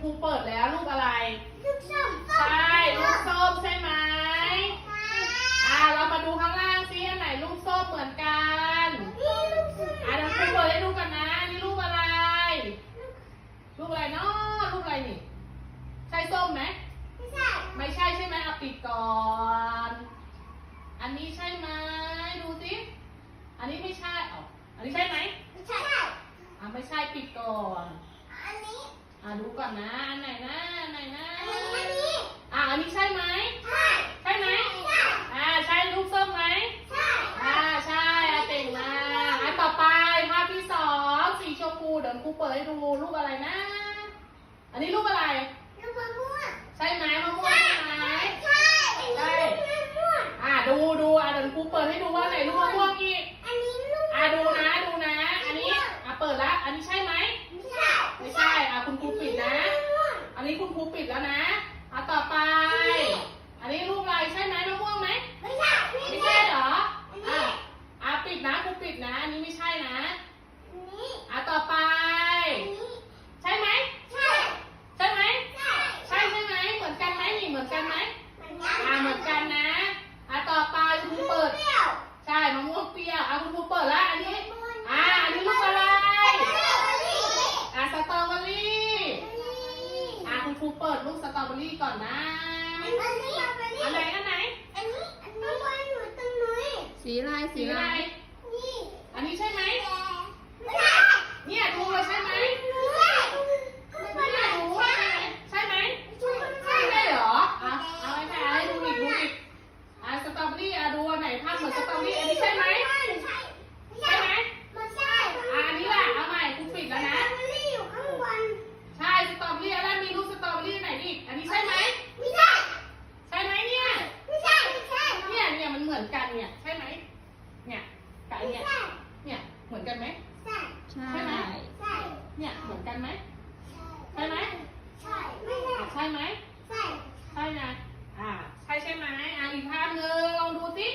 ครูเปิดแล้วลูกอะไรลูกส้มใช่ลูกส้มใช่ไหมอ่าเรามาดูข้างล่างซิอันไหนลูกส้มเหมือนกันนี่ลูกส้มอ่าเดี๋ยวครูเปิดให้ดูกันนะนี่ลูกอะไร ลูกอะไรเนาะลูกอะไรนี่ใช่ส้มไหมไม่ใช่ไม่ใช่ใช่ไหมเอาปิดก่อน อันนี้ใช่ไหมดูสิอันนี้ไม่ใช่อ๋ออันนี้ใช่ไหมไม่ใช่อ่าไม่ใช่ปิดก่อน อันนี้ อ่าดูก่อนนะ อันไหนนะ อันไหนนะอันนี้อันนี้อ่าอันนี้ใช่ไหม ใช่ใช่ไหมใช่อ่าใช่ลูกส้มไหมใช่อ่าใช่อะเก่งมากอันต่อไปภาพที่สองสีชมพูเดี๋ยวครูเปิดให้ดูลูกอะไรนะ อันนี้ลูกอะไรลูกมะม่วงใช่ไหมมะม่วงใช่ไหมใช่ใช่อันนี้ลูกมะม่วงอ่าดูดูอะเดี๋ยวครูเปิดให้ดูว่าไหนลูกมะม่วงอีก อันนี้ลูก อ่าดูนะดูนะ อันนี้อะเปิดละอันนี้ใช่ไหม ไม่ใช่ ไม่ใช่อะคุณครูปิดนะ อั นี้คุณครูปิดแล้วนะต่อไป อันนี้ลูกอะไรใช่ไหมมะม่วงไหม ไม่ใช่ ไม่ใช่เหรออะอะปิดนะครูปิดนะ อันนี้ไม่ใช่นะ อันนี้ อะต่อไป อันนี้ ใช่ไหม ใช่ ใช่ไหม ใช่ ใช่ใช่ไหมเหมือนกันไหมนี่เหมือนกันไหม มันยั อะเหมือนกันนะอะต่อไปคุณครูเปิด เปรี้ยว ใช่มะม่วงเปรี้ยวอะคุณครูเปิดละอันนี้ ม่วง อะอันนี้ลูกอะไร อันนี้ อะสตรอเบอรี่อะคุณครูเปิดลูกสต รอเบอรี่ก่อนนะอันนี้อันนี้อันไหนอันไหนอันนี้อันนี้วันอยู่ตรงนี้สีลายสีอะไรนี่อันนี้ใช่ไหมไม่ใช่เนี่ยดูเลยใช่ไหม กันไหมใช่ ใช่ไหมใช่เนี่ยเหมือนกันไหมใช่ใช่ไหมใช่ใช่ไหมใช่นะอ่าใช่ใช่ไหมอ่าอีกภาพหนึ่งลองดูสิ